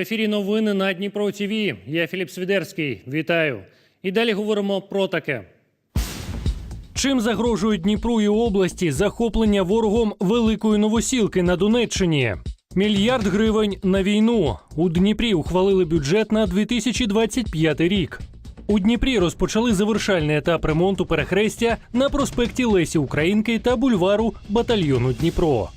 Ефірі новини на Дніпро ТВ. Я Філіп Свідерський. Вітаю. І далі говоримо про таке. Чим загрожують Дніпру і області захоплення ворогом великої новосілки на Донеччині? Мільярд гривень на війну. У Дніпрі ухвалили бюджет на 2025 рік. У Дніпрі розпочали завершальний етап ремонту перехрестя на проспекті Лесі Українки та бульвару батальйону Дніпро.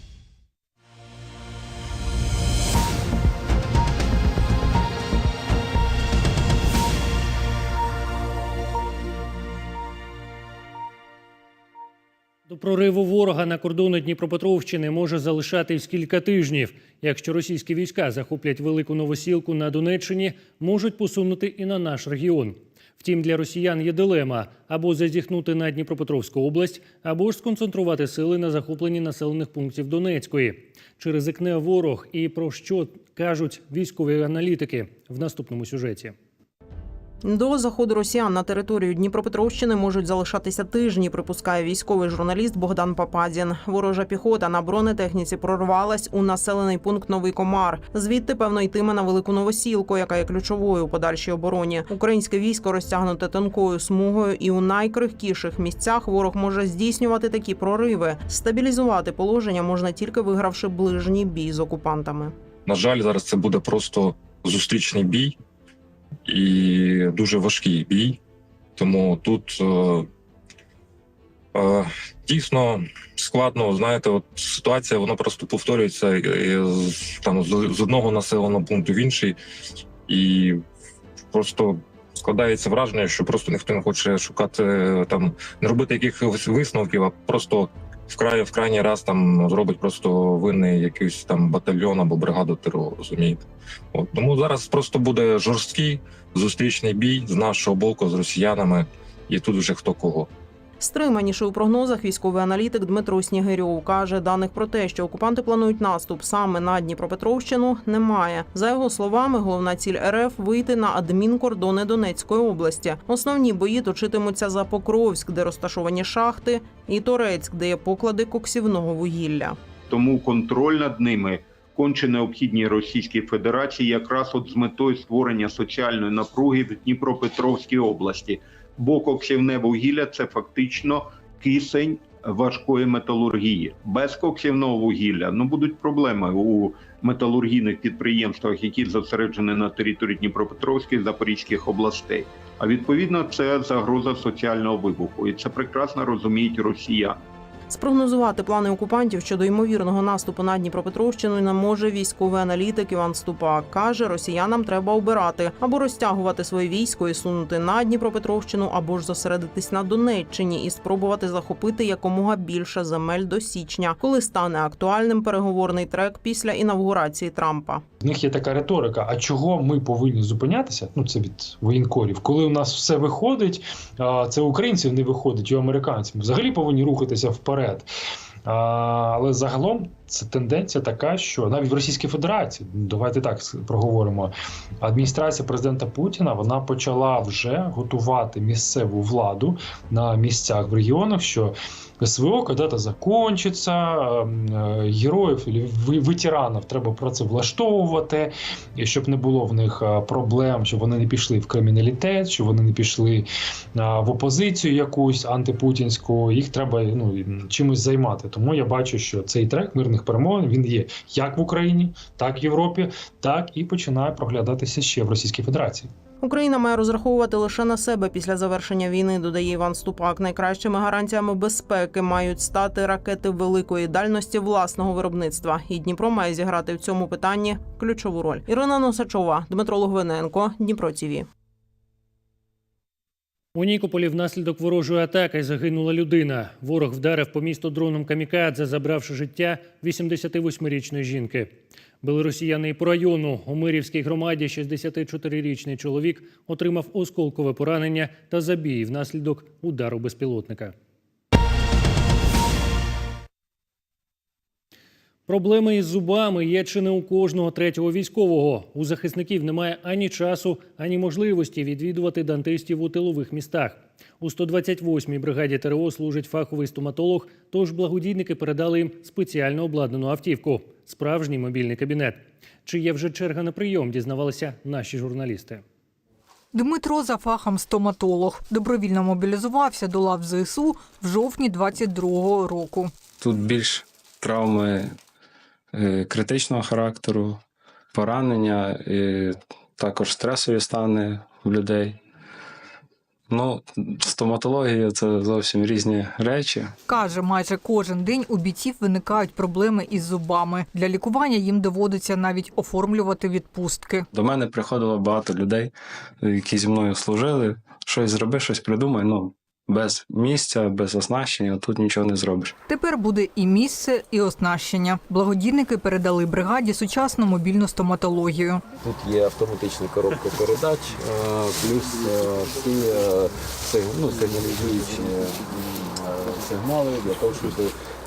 До прориву ворога на кордони Дніпропетровщини може залишатись кілька тижнів. Якщо російські війська захоплять велику новосілку на Донеччині, можуть посунути і на наш регіон. Втім, для росіян є дилема або зазіхнути на Дніпропетровську область, або ж сконцентрувати сили на захопленні населених пунктів Донецької. Чи ризикне ворог і про що кажуть військові аналітики в наступному сюжеті? До заходу росіян на територію Дніпропетровщини можуть залишатися тижні, припускає військовий журналіст Богдан Пападін. Ворожа піхота на бронетехніці прорвалась у населений пункт Новий Комар. Звідти певно йтиме на велику новосілку, яка є ключовою у подальшій обороні. Українське військо розтягнуте тонкою смугою, і у найкрихкіших місцях ворог може здійснювати такі прориви. Стабілізувати положення можна тільки вигравши ближній бій з окупантами. На жаль, зараз це буде просто зустрічний бій і дуже важкий бій. Тому тут е, е, дійсно складно, знаєте, от ситуація вона просто повторюється е, з, там, з одного населеного пункту в інший, і просто складається враження, що просто ніхто не хоче шукати е, там, не робити якихось висновків, а просто вкрай в крайній раз там зробить просто винний якийсь там батальйон або бригаду ТРО, розумієте? От тому зараз просто буде жорсткий зустрічний бій з нашого боку з росіянами, і тут вже хто кого. Стриманіше у прогнозах військовий аналітик Дмитро Снігирьов каже, даних про те, що окупанти планують наступ саме на Дніпропетровщину, немає. За його словами, головна ціль РФ вийти на адмінкордони Донецької області. Основні бої точитимуться за Покровськ, де розташовані шахти, і Торецьк, де є поклади коксівного вугілля. тому контроль над ними конче необхідні Російській Федерації, якраз от з метою створення соціальної напруги в Дніпропетровській області. Бо коксівне вугілля це фактично кисень важкої металургії. Без коксівного вугілля ну будуть проблеми у металургійних підприємствах, які зосереджені на території Дніпропетровської Запорізьких областей. А відповідно, це загроза соціального вибуху, і це прекрасно розуміють росіяни. Спрогнозувати плани окупантів щодо ймовірного наступу на Дніпропетровщину не може військовий аналітик Іван Ступак. каже, росіянам треба обирати або розтягувати своє військо і сунути на Дніпропетровщину, або ж зосередитись на Донеччині і спробувати захопити якомога більше земель до січня, коли стане актуальним переговорний трек після інавгурації Трампа. В них є така риторика: а чого ми повинні зупинятися? Ну це від воєнкорів. Коли у нас все виходить, це українців не виходить, і американців. Взагалі повинні рухатися вперед. А, але загалом це тенденція така, що навіть в Російській Федерації, давайте так проговоримо. Адміністрація президента Путіна вона почала вже готувати місцеву владу на місцях в регіонах, що СВО когда-то закончиться, ем, е, героїв ветеранів треба працевлаштовувати, і щоб не було в них е, проблем, щоб вони не пішли в криміналітет, щоб вони не пішли е, в опозицію якусь антипутінську. Їх треба ну, чимось займати. Тому я бачу, що цей трек мирних перемовин він є як в Україні, так в Європі, так і починає проглядатися ще в Російській Федерації. Україна має розраховувати лише на себе після завершення війни, додає Іван Ступак. Найкращими гарантіями безпеки мають стати ракети великої дальності власного виробництва. І Дніпро має зіграти в цьому питанні ключову роль. Ірина Носачова, Дмитро Логвиненко, Дніпро ТІВІ. У Нікополі внаслідок ворожої атаки загинула людина. Ворог вдарив по місту дроном камікадзе, забравши життя 88-річної жінки. Били росіяни і по району. У Мирівській громаді 64-річний чоловік отримав осколкове поранення та забій внаслідок удару безпілотника. Проблеми із зубами є чи не у кожного третього військового. У захисників немає ані часу, ані можливості відвідувати дантистів у тилових містах. У 128-й бригаді ТРО служить фаховий стоматолог, тож благодійники передали їм спеціально обладнану автівку. справжній мобільний кабінет. Чи є вже черга на прийом? Дізнавалися наші журналісти. Дмитро за фахом стоматолог. Добровільно мобілізувався до лав ЗСУ в жовтні 22-го року. Тут більш травми критичного характеру, поранення, і також стресові стани в людей. Ну, стоматологія це зовсім різні речі. Каже, майже кожен день у бійців виникають проблеми із зубами. Для лікування їм доводиться навіть оформлювати відпустки. До мене приходило багато людей, які зі мною служили. Щось зроби, щось придумай. Ну, без місця, без оснащення тут нічого не зробиш. Тепер буде і місце, і оснащення. Благодійники передали бригаді сучасну мобільну стоматологію. Тут є автоматична коробка передач, е, плюс е, всі е, ну, сигналізуючі сигнали для того, щоб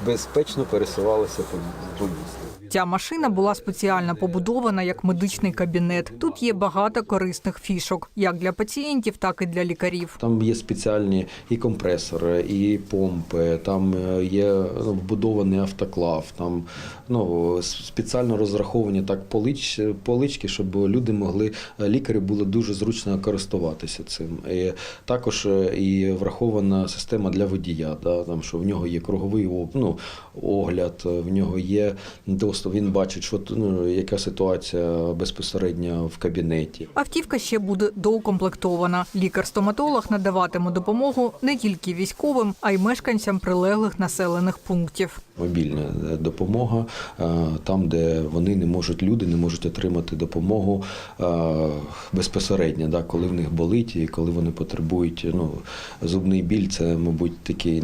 безпечно пересувалися по по місту. Ця машина була спеціально побудована як медичний кабінет. Тут є багато корисних фішок, як для пацієнтів, так і для лікарів. Там є спеціальні і компресори, і помпи, там е, є ну, вбудований автоклав, там ну, спеціально розраховані так полич, полички, щоб люди могли, е, лікарі було дуже зручно користуватися цим. І також е, і врахована система для водія, да, там, що в нього є круговий ну, огляд, в нього є доступ, він бачить, що ну, яка ситуація безпосередньо в кабінеті. Автівка ще буде доукомплектована. Лікар-стоматолог надаватиме допомогу не тільки військовим, а й мешканцям прилеглих населених пунктів. мобільна е, допомога е, там, де вони не можуть, люди не можуть отримати допомогу е, безпосередньо, да, коли в них болить і коли вони потребують. Ну, зубний біль це, мабуть, такий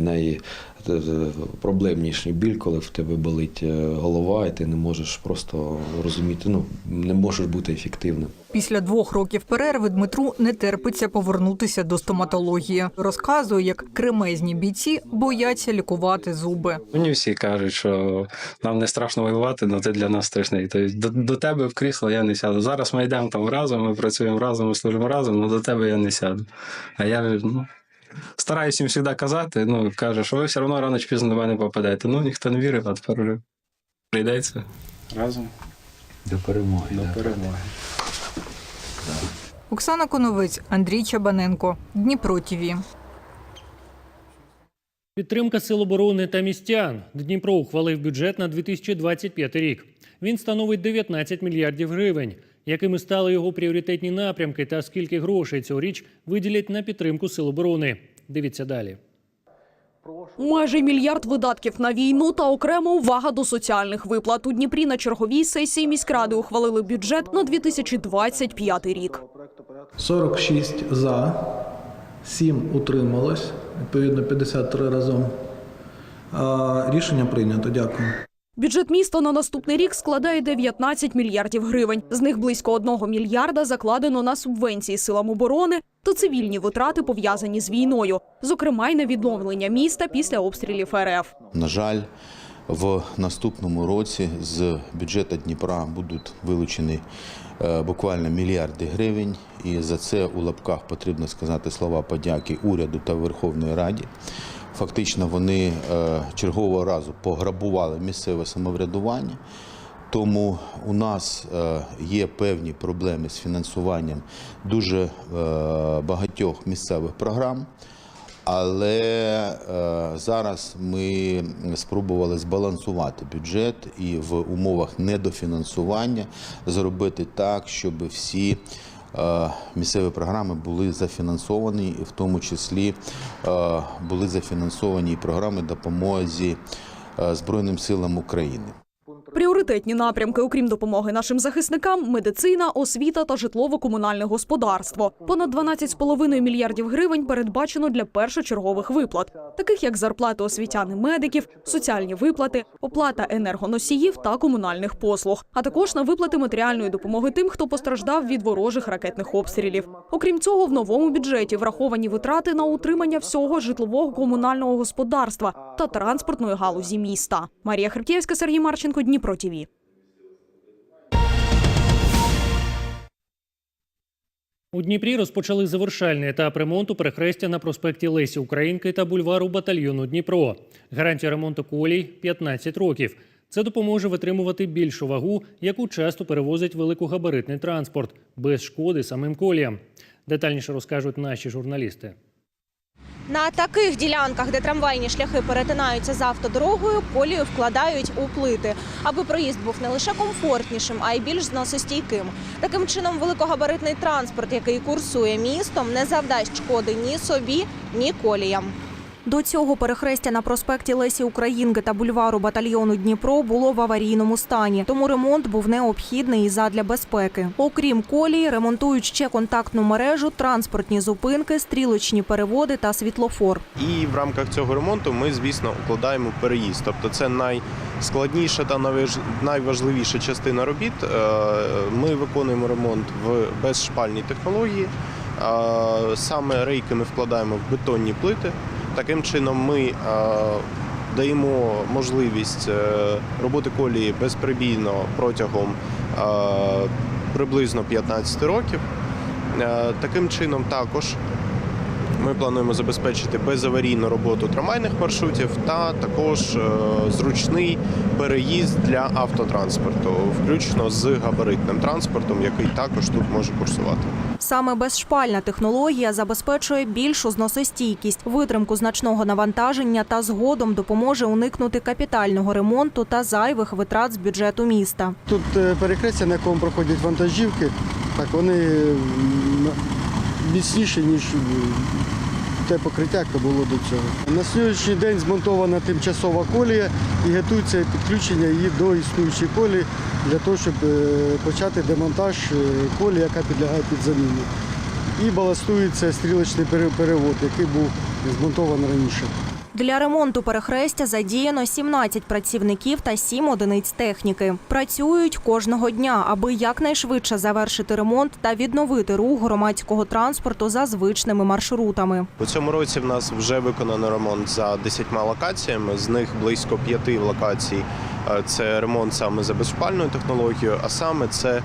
найпроблемніший біль, коли в тебе болить е, голова, і ти не можеш просто розуміти, ну не можеш бути ефективним. Після двох років перерви Дмитру не терпиться повернутися до стоматології. Розказує, як кремезні бійці бояться лікувати зуби. Мені всі кажуть, що нам не страшно воювати, але ти для нас страшний. Тобто до, до тебе в крісло я не сяду. Зараз ми йдемо там разом, ми працюємо разом, ми служимо разом, але до тебе я не сяду. А я ну, стараюся їм завжди казати, ну, каже, що ви все одно рано чи пізно до мене попадете. Ну, ніхто не вірив, а тепер вже прийдеться. Разом До перемоги. до перемоги. Оксана Коновець, Андрій Чабаненко, Дніпро ТІВІ. Підтримка сил оборони та містян. Дніпро ухвалив бюджет на 2025 рік. Він становить 19 мільярдів гривень. Якими стали його пріоритетні напрямки та скільки грошей цьогоріч виділять на підтримку сил оборони? Дивіться далі. Майже мільярд видатків на війну та окрема увага до соціальних виплат. У Дніпрі на черговій сесії міськради ухвалили бюджет на 2025 рік. 46 за, 7 утрималось, відповідно 53 разом. Рішення прийнято. Дякую. Бюджет міста на наступний рік складає 19 мільярдів гривень. З них близько 1 мільярда закладено на субвенції силам оборони та цивільні витрати пов'язані з війною, зокрема й на відновлення міста після обстрілів РФ. На жаль, в наступному році з бюджету Дніпра будуть вилучені е, буквально мільярди гривень, і за це у лапках потрібно сказати слова подяки уряду та Верховної Раді. Фактично, вони е, чергового разу пограбували місцеве самоврядування. Тому у нас е, є певні проблеми з фінансуванням дуже е, багатьох місцевих програм. Але зараз ми спробували збалансувати бюджет і в умовах недофінансування зробити так, щоб всі місцеві програми були зафінансовані, в тому числі е, були зафінансовані програми допомоги е, Збройним силам України. Пріоритетні напрямки, окрім допомоги нашим захисникам, медицина, освіта та житлово-комунальне господарство. Понад 12,5 мільярдів гривень передбачено для першочергових виплат, таких як зарплати освітян і медиків, соціальні виплати, оплата енергоносіїв та комунальних послуг, а також на виплати матеріальної допомоги тим, хто постраждав від ворожих ракетних обстрілів. Окрім цього, в новому бюджеті враховані витрати на утримання всього житлового комунального господарства та транспортної галузі міста. Марія Хребтєвська, Сергій Марченко, Дніпро ТІВІ. У Дніпрі розпочали завершальний етап ремонту перехрестя на проспекті Лесі Українки та бульвару батальйону Дніпро. Гарантія ремонту колій 15 років. Це допоможе витримувати більшу вагу, яку часто перевозить великогабаритний транспорт, без шкоди самим коліям. Детальніше розкажуть наші журналісти. На таких ділянках, де трамвайні шляхи перетинаються з автодорогою, колію вкладають у плити, аби проїзд був не лише комфортнішим, а й більш зносостійким. Таким чином, великогабаритний транспорт, який курсує містом, не завдасть шкоди ні собі, ні коліям. До цього перехрестя на проспекті Лесі Українки та бульвару батальйону Дніпро було в аварійному стані, тому ремонт був необхідний і задля безпеки. Окрім колії, ремонтують ще контактну мережу, транспортні зупинки, стрілочні переводи та світлофор. І в рамках цього ремонту ми, звісно, укладаємо переїзд. Тобто це найскладніша та найважливіша частина робіт. Е, Ми виконуємо ремонт в безшпальній технології. Е, Саме рейки ми вкладаємо в бетонні плити. Таким чином ми е, даємо можливість е, роботи колії безперебійно протягом е, приблизно 15 років. Таким чином також ми плануємо забезпечити безаварійну роботу трамвайних маршрутів та також зручний переїзд для автотранспорту, включно з габаритним транспортом, який також тут може курсувати. Саме безшпальна технологія забезпечує більшу зносостійкість, витримку значного навантаження та згодом допоможе уникнути капітального ремонту та зайвих витрат з бюджету міста. Тут перекриття, на якому проходять вантажівки, так вони міцніші, ніж е, те покриття, яке було до цього. На сьогоднішній день змонтована тимчасова колія і готується підключення її до існуючої колії для того, щоб е, почати демонтаж е, колії, яка підлягає під заміну. І баластується стрілочний перевод, який був змонтований раніше. Для ремонту перехрестя задіяно 17 працівників та 7 одиниць техніки. Працюють кожного дня, аби якнайшвидше завершити ремонт та відновити рух громадського транспорту за звичними маршрутами. У цьому році в нас вже виконано ремонт за 10 локаціями. З них близько 5 локацій е, це ремонт саме за безшпальною технологією, а саме це.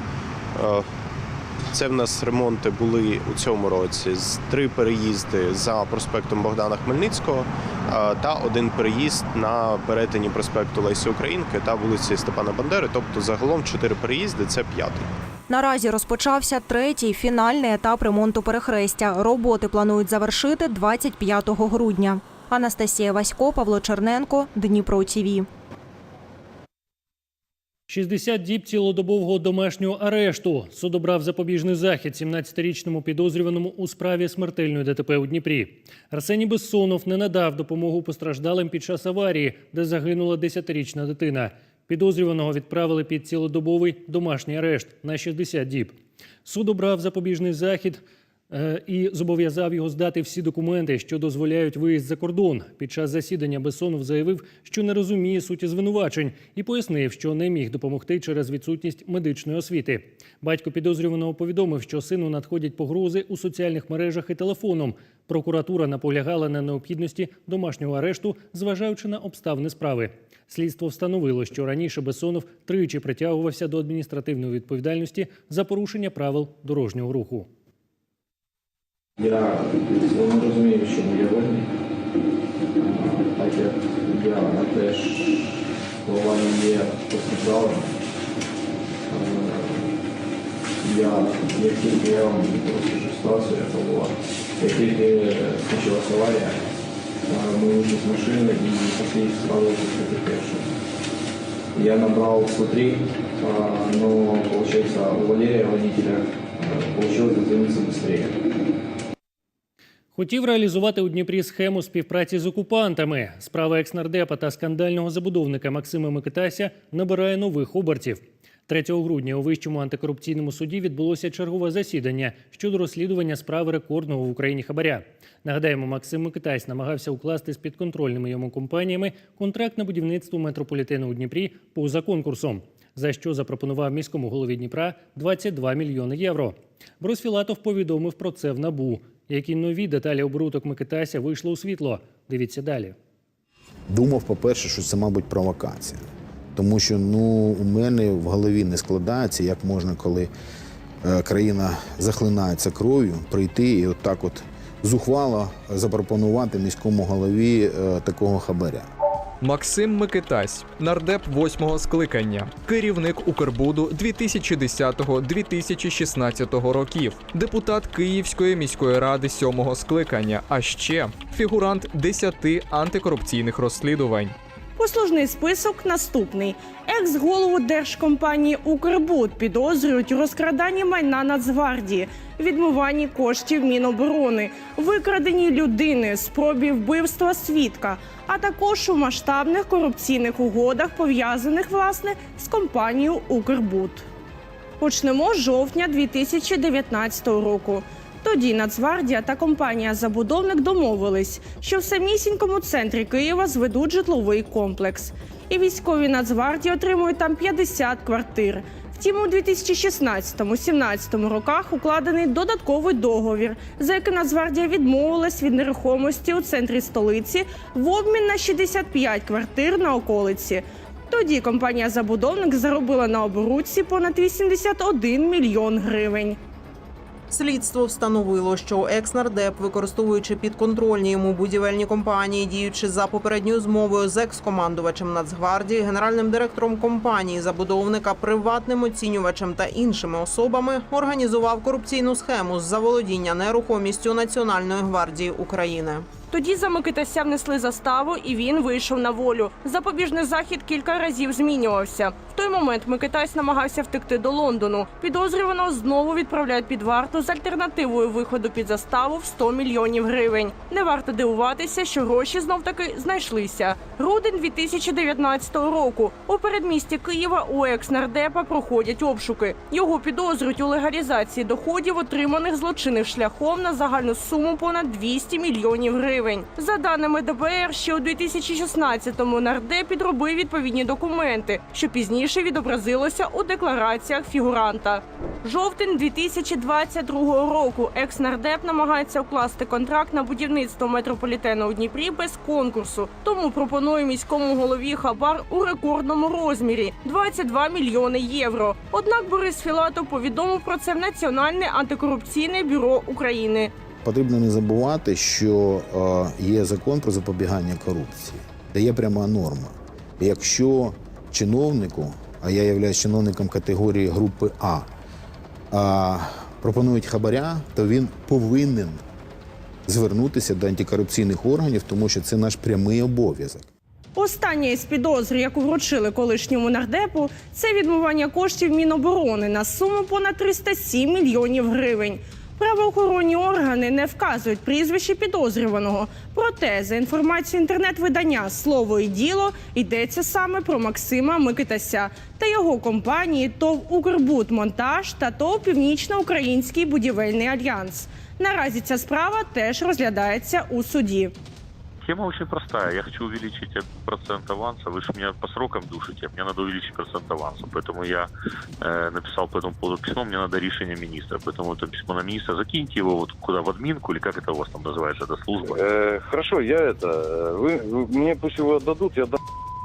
Це в нас ремонти були у цьому році з три переїзди за проспектом Богдана Хмельницького та один переїзд на перетині проспекту Лесі Українки та вулиці Степана Бандери. Тобто загалом чотири переїзди це п'ятий. Наразі розпочався третій фінальний етап ремонту перехрестя. Роботи планують завершити 25 грудня. Анастасія Васько, Павло Черненко, Дніпро ТІВІ. 60 діб цілодобового домашнього арешту. Суд обрав запобіжний захід 17-річному підозрюваному у справі смертельної ДТП у Дніпрі. Арсеній Бессонов не надав допомогу постраждалим під час аварії, де загинула 10-річна дитина. Підозрюваного відправили під цілодобовий домашній арешт на 60 діб. Суд обрав запобіжний захід і зобов'язав його здати всі документи, що дозволяють виїзд за кордон. Під час засідання Бесонов заявив, що не розуміє суті звинувачень, і пояснив, що не міг допомогти через відсутність медичної освіти. Батько підозрюваного повідомив, що сину надходять погрози у соціальних мережах і телефоном. Прокуратура наполягала на необхідності домашнього арешту, зважаючи на обставини справи. Слідство встановило, що раніше Бесонов тричі притягувався до адміністративної відповідальності за порушення правил дорожнього руху. Я не розумію, чому я винний, А, так як я теж слова не є постраждалим. Е, Я, як тільки я вам розкажу ситуацію, яка була, як тільки почалася аварія, е, ми вийшли з машини і пішли сразу закрити першу. Я набрал 103, а, но, получается, у Валерия, водителя, э, получилось дозвониться быстрее. Хотів реалізувати у Дніпрі схему співпраці з окупантами. Справа екснардепа та скандального забудовника Максима Микитася набирає нових обертів. 3 грудня у Вищому антикорупційному суді відбулося чергове засідання щодо розслідування справи рекордного в Україні хабаря. Нагадаємо, Максим Микитась намагався укласти з підконтрольними йому компаніями контракт на будівництво метрополітену у Дніпрі поза конкурсом, за що запропонував міському голові Дніпра 22 мільйони євро. Брус Філатов повідомив про це в НАБУ. Які нові деталі оборудок Микитася вийшли у світло. Дивіться далі. Думав, по-перше, що це, мабуть, провокація. Тому що ну, у мене в голові не складається, як можна, коли е, країна захлинається кров'ю, прийти і от так от зухвало запропонувати міському голові е, такого хабаря. Максим Микитась, нардеп восьмого скликання, керівник Укрбуду 2010-2016 років, депутат Київської міської ради сьомого скликання, а ще фігурант 10 антикорупційних розслідувань. Послужний список наступний: екс-голову держкомпанії Укрбуд підозрюють у розкраданні майна Нацгвардії, відмиванні коштів Міноборони, викраденні людини, спробі вбивства свідка, а також у масштабних корупційних угодах, пов'язаних власне з компанією Укрбуд. Почнемо з жовтня 2019 року. Тоді Нацгвардія та компанія Забудовник домовились, що в самісінькому центрі Києва зведуть житловий комплекс. І військові Нацгвардії отримують там 50 квартир. Втім, у 2016-17 роках укладений додатковий договір, за яким Нацгвардія відмовилась від нерухомості у центрі столиці в обмін на 65 квартир на околиці. Тоді компанія Забудовник заробила на оборудці понад 81 мільйон гривень. Слідство встановило, що екс-нардеп, використовуючи підконтрольні йому будівельні компанії, діючи за попередньою змовою з екс-командувачем Нацгвардії, генеральним директором компанії, забудовника, приватним оцінювачем та іншими особами, організував корупційну схему з заволодіння нерухомістю Національної гвардії України. Тоді за Микитася внесли заставу, і він вийшов на волю. Запобіжний захід кілька разів змінювався. В той момент Микитась намагався втекти до Лондону. Підозрюваного знову відправляють під варту з альтернативою виходу під заставу в 100 мільйонів гривень. Не варто дивуватися, що гроші знов таки знайшлися. Грудень 2019 року. У передмісті Києва у екс-нардепа проходять обшуки. Його підозрюють у легалізації доходів, отриманих злочинним шляхом на загальну суму понад 200 мільйонів гривень. За даними ДБР, ще у 2016-му нардеп підробив відповідні документи, що пізніше відобразилося у деклараціях фігуранта. Жовтень 2022 року екс-нардеп намагається укласти контракт на будівництво метрополітену у Дніпрі без конкурсу. Тому пропонує міському голові хабар у рекордному розмірі 22 мільйони євро. Однак Борис Філатов повідомив про це в Національне антикорупційне бюро України. Потрібно не забувати, що е, є закон про запобігання корупції, де є пряма норма. Якщо чиновнику, а я являюсь чиновником категорії групи А, а пропонують хабаря, то він повинен звернутися до антикорупційних органів, тому що це наш прямий обов'язок. Остання із підозр, яку вручили колишньому нардепу, це відмивання коштів Міноборони на суму понад 307 мільйонів гривень. Правоохоронні органи не вказують прізвище підозрюваного. Проте, за інформацією інтернет-видання Слово і діло йдеться саме про Максима Микитася та його компанії ТОВ «Укрбудмонтаж» та ТОВ Північно-Український будівельний альянс. Наразі ця справа теж розглядається у суді. Схема очень простая. Я хочу увеличить этот процент аванса. Вы же меня по срокам душите. Мне надо увеличить процент аванса. Поэтому я э, написал по этому поводу письмо. Мне надо решение министра. Поэтому это письмо на министра. Закиньте его вот куда, в админку, или как это у вас там называется, эта служба. Э, хорошо, я это... Вы, вы- мне пусть его отдадут, я дам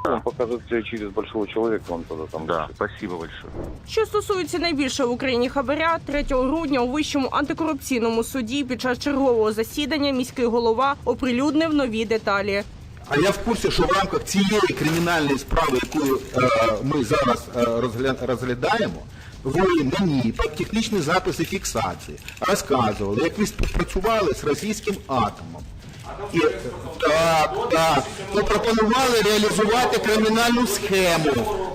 он покажет себе через большого человека, он тогда там... Да, спасибо большое. Що стосується найбільшого в Україні хабаря, 3 грудня у вищому антикорупційному суді під час чергового засідання міський голова оприлюднив нові деталі. А я в курсі, що в рамках цієї кримінальної справи, яку е, ми зараз е, розгля- розглядаємо, ви мені під технічні записи фіксації розказували, як ви співпрацювали з російським атомом. Так, так. І пропонували реалізувати кримінальну схему,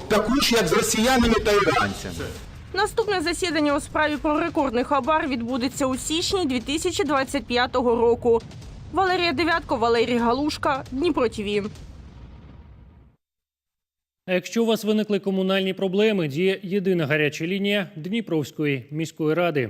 таку ж, як з росіянами та іранцями. Наступне засідання у справі про рекордний хабар відбудеться у січні 2025 року. Валерія Девятко, Валерій Галушка, Дніпро ТІВІ. А якщо у вас виникли комунальні проблеми, діє єдина гаряча лінія Дніпровської міської ради.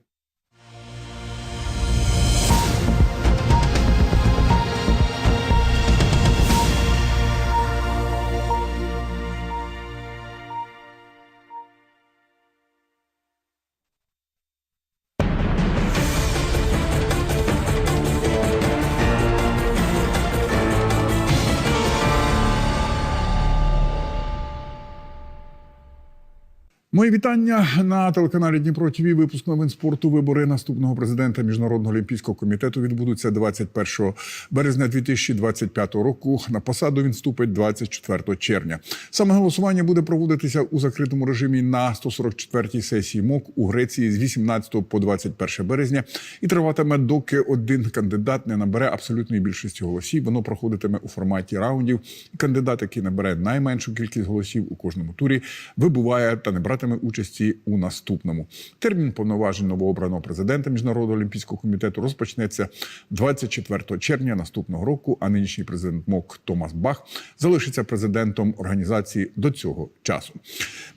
Мої вітання на телеканалі Дніпро ТВ. Випуск новин спорту. Вибори наступного президента міжнародного олімпійського комітету відбудуться 21 березня 2025 року. На посаду він вступить 24 червня. Саме голосування буде проводитися у закритому режимі на 144-й сесії МОК у Греції з 18 по 21 березня і триватиме, доки один кандидат не набере абсолютної більшості голосів. Воно проходитиме у форматі раундів. Кандидат, який набере найменшу кількість голосів у кожному турі, вибуває та не братиме участі у наступному. Термін повноважень новообраного президента міжнародного олімпійського комітету розпочнеться 24 червня наступного року. А нинішній президент МОК Томас Бах залишиться президентом організації до цього часу.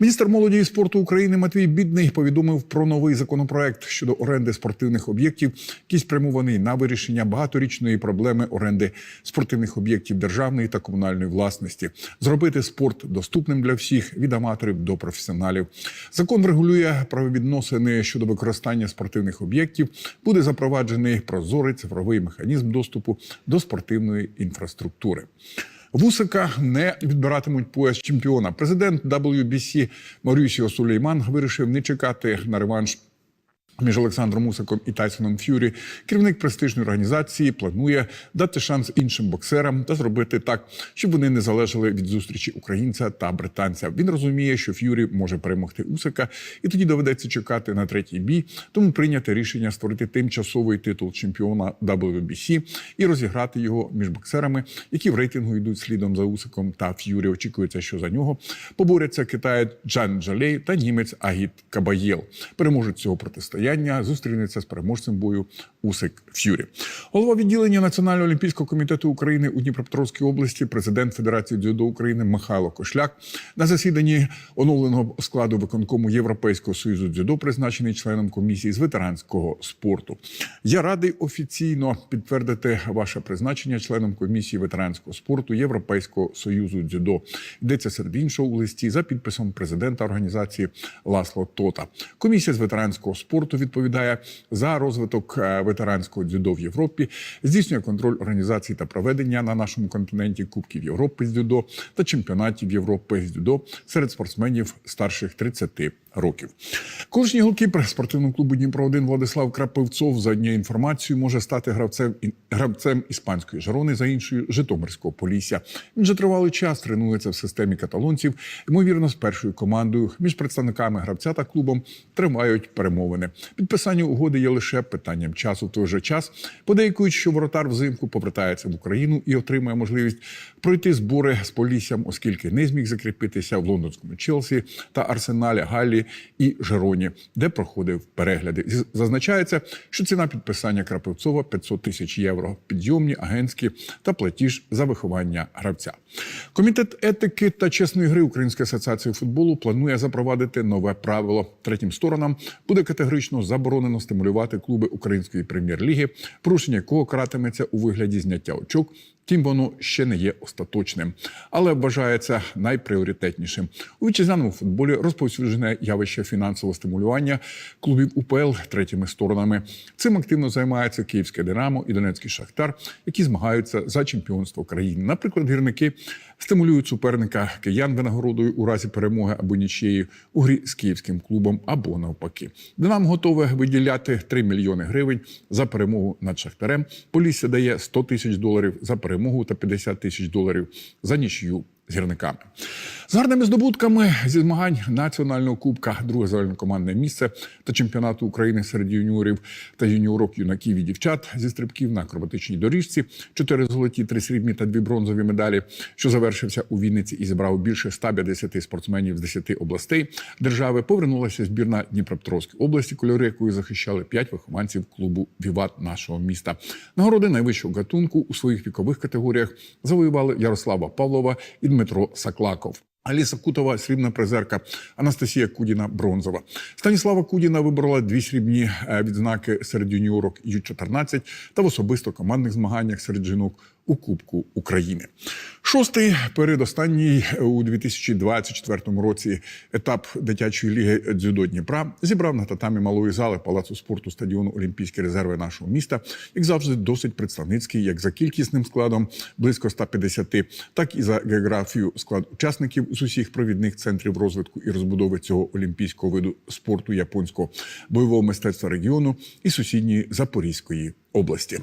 Міністр молоді і спорту України Матвій Бідний повідомив про новий законопроект щодо оренди спортивних об'єктів, який спрямований на вирішення багаторічної проблеми оренди спортивних об'єктів державної та комунальної власності, зробити спорт доступним для всіх від аматорів до професіоналів. Закон регулює правовідносини щодо використання спортивних об'єктів. Буде запроваджений прозорий цифровий механізм доступу до спортивної інфраструктури. Вусика не відбиратимуть пояс чемпіона. Президент WBC Марюсіо Сулейман вирішив не чекати на реванш. Між Олександром Усиком і Тайсоном Ф'юрі керівник престижної організації планує дати шанс іншим боксерам та зробити так, щоб вони не залежали від зустрічі українця та британця. Він розуміє, що Ф'юрі може перемогти Усика, і тоді доведеться чекати на третій бій. Тому прийняти рішення створити тимчасовий титул чемпіона WBC і розіграти його між боксерами, які в рейтингу йдуть слідом за Усиком та Ф'юрі. Очікується, що за нього поборяться китаєць Джан Джалей та німець Агіт Кабаєл. Переможуть цього протистояння зустрінеться з переможцем бою Усик Ф'юрі. Голова відділення Національного олімпійського комітету України у Дніпропетровській області, президент Федерації дзюдо України Михайло Кошляк на засіданні оновленого складу виконкому Європейського союзу дзюдо призначений членом комісії з ветеранського спорту. Я радий офіційно підтвердити ваше призначення членом комісії ветеранського спорту Європейського союзу дзюдо. Йдеться серед іншого у листі за підписом президента організації Ласло Тота. Комісія з ветеранського спорту відповідає за розвиток е, ветеранського дзюдо в Європі, здійснює контроль організації та проведення на нашому континенті Кубків Європи з дзюдо та чемпіонатів Європи з дзюдо серед спортсменів старших 30 років. Колишній голкіпер спортивного клубу Дніпро 1 Владислав Крапивцов за однією інформацією може стати гравцем гравцем іспанської жарони за іншою Житомирського полісся. Він вже тривалий час тренується в системі каталонців. Ймовірно, з першою командою між представниками гравця та клубом тривають перемовини. Підписання угоди є лише питанням часу. В той же час подейкують, що воротар взимку повертається в Україну і отримає можливість пройти збори з поліссям, оскільки не зміг закріпитися в лондонському Челсі та Арсеналі І Жероні, де проходив перегляди. Зазначається, що ціна підписання Крапивцова 500 тисяч євро, підйомні, агентські та платіж за виховання гравця. Комітет етики та чесної гри Української асоціації футболу планує запровадити нове правило. Третім сторонам буде категорично заборонено стимулювати клуби української прем'єр-ліги, порушення якого каратиметься у вигляді зняття очок. Тим воно ще не є остаточним, але вважається найпріоритетнішим. У вітчизняному футболі розповсюджене явище фінансового стимулювання клубів УПЛ третіми сторонами. Цим активно займається Київське Динамо і Донецький Шахтар, які змагаються за чемпіонство країни. Наприклад, гірники стимулюють суперника киян винагородою у разі перемоги або нічиєї у грі з київським клубом або навпаки. Динамо готове виділяти 3 мільйони гривень за перемогу над Шахтарем. Полісся дає 100 тисяч доларів за перемогу та 50 тисяч доларів за нічию з гірниками. З гарними здобутками зі змагань національного кубка, друге загальнокомандне місце та чемпіонату України серед юніорів та юніорок, юнаків і дівчат зі стрибків на акробатичній доріжці, чотири золоті, три срібні та дві бронзові медалі, що завершився у Вінниці і зібрав більше 150 спортсменів з 10 областей держави. Повернулася збірна Дніпропетровської області, кольори якої захищали п'ять вихованців клубу Віват нашого міста. Нагороди найвищого гатунку у своїх вікових категоріях завоювали Ярослава Павлова і Дмитро Саклаков. Аліса Кутова срібна призерка, Анастасія Кудіна бронзова. Станіслава Кудіна виборола дві срібні е, відзнаки серед юніорок Ю-14 та в особисто командних змаганнях серед жінок у Кубку України. Шостий передостанній у 2024 році етап дитячої ліги дзюдо Дніпра зібрав на татамі малої зали палацу спорту стадіону Олімпійські резерви нашого міста, як завжди, досить представницький, як за кількісним складом близько 150, так і за географію склад учасників з усіх провідних центрів розвитку і розбудови цього олімпійського виду спорту японського бойового мистецтва регіону і сусідньої Запорізької області.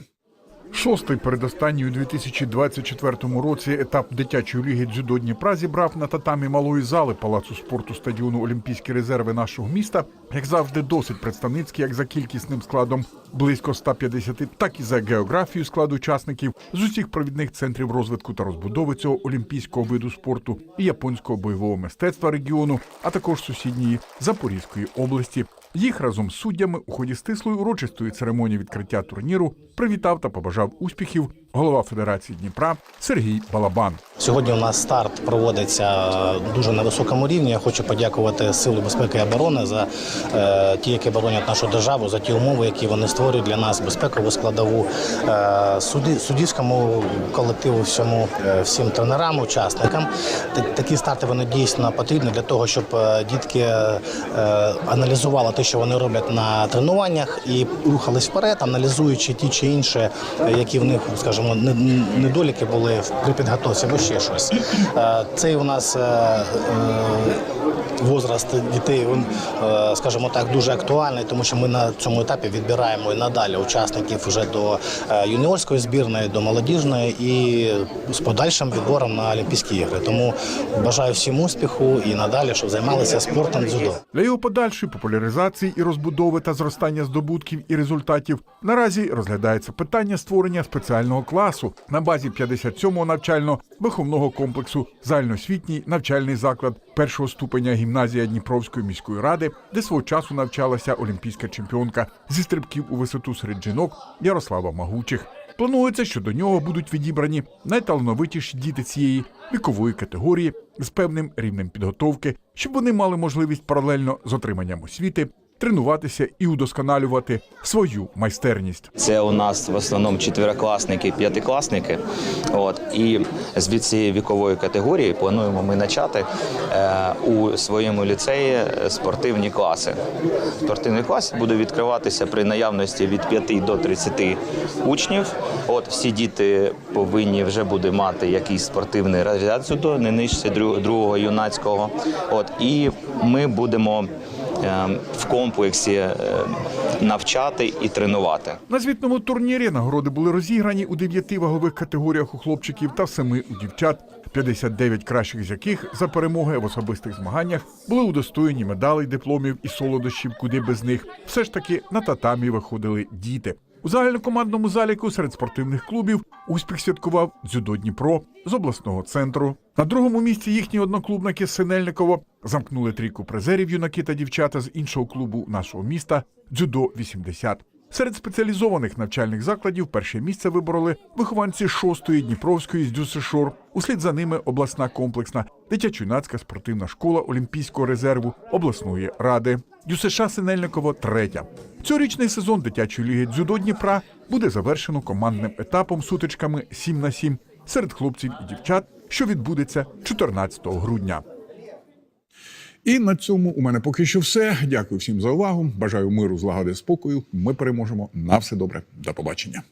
Шостий передостанній у 2024 році етап дитячої ліги дзюдо Дніпра зібрав на татамі малої зали палацу спорту стадіону Олімпійські резерви нашого міста, як завжди, досить представницький, як за кількісним складом близько 150, так і за географію складу учасників з усіх провідних центрів розвитку та розбудови цього олімпійського виду спорту і японського бойового мистецтва регіону, а також сусідньої Запорізької області. Їх разом з суддями у ході стислої урочистої церемонії відкриття турніру привітав та побажав успіхів голова Федерації Дніпра Сергій Балабан. Сьогодні у нас старт проводиться дуже на високому рівні. Я хочу подякувати Силу безпеки і оборони за е, ті, які боронять нашу державу, за ті умови, які вони створюють для нас, безпекову складову е, суді, суддівському колективу, всьому е, всім тренерам, учасникам. Такі старти вони дійсно потрібні для того, щоб е, дітки е, аналізували те, що вони роблять на тренуваннях, і рухались вперед, аналізуючи ті чи інші, е, які в них, скажімо, не- недоліки були при підготовці або ще щось. Е, Цей у нас е, е, возраст дітей, він, е, скажімо так, дуже актуальний, тому що ми на цьому етапі відбираємо і надалі учасників вже до е, юніорської збірної, до молодіжної і з подальшим відбором на Олімпійські ігри. Тому бажаю всім успіху і надалі, щоб займалися спортом дзюдо. Для його подальшої популяризації і розбудови та зростання здобутків і результатів наразі розглядається питання створення спеціального класу на базі 57-го навчально-виховного комплексу загальноосвітній навчальний заклад першого ступеня гімназія Дніпровської міської ради, де свого часу навчалася олімпійська чемпіонка зі стрибків у висоту серед жінок Ярослава Магучих. Планується, що до нього будуть відібрані найталановитіші діти цієї вікової категорії з певним рівнем підготовки, щоб вони мали можливість паралельно з отриманням освіти тренуватися і удосконалювати свою майстерність. Це у нас в основному четверокласники, п'ятикласники. От і з цієї вікової категорії плануємо ми почати е, у своєму ліцеї спортивні класи. Спортивний клас буде відкриватися при наявності від 5 до 30 учнів. От всі діти повинні вже буде мати якийсь спортивний розряд дзюдо, не нижче друг- другого юнацького. От і ми будемо в комплексі е, навчати і тренувати. На звітному турнірі нагороди були розіграні у дев'яти вагових категоріях у хлопчиків та семи у дівчат. 59 кращих з яких за перемоги в особистих змаганнях були удостоєні медалей, дипломів і солодощів, куди без них. Все ж таки на татамі виходили діти. У загальнокомандному заліку серед спортивних клубів успіх святкував дзюдо Дніпро з обласного центру. На другому місці їхні одноклубники з Синельниково замкнули трійку призерів юнаки та дівчата з іншого клубу нашого міста дзюдо 80. Серед спеціалізованих навчальних закладів перше місце вибороли вихованці шостої Дніпровської з Дюсешор. Услід за ними обласна комплексна дитячо-юнацька спортивна школа Олімпійського резерву обласної ради. ДЮСШ Синельниково третя. Цьогорічний сезон дитячої ліги дзюдо Дніпра буде завершено командним етапом сутичками 7 на 7 серед хлопців і дівчат, що відбудеться 14 грудня. І на цьому у мене поки що все. Дякую всім за увагу. Бажаю миру, злагоди, спокою. Ми переможемо. На все добре. До побачення.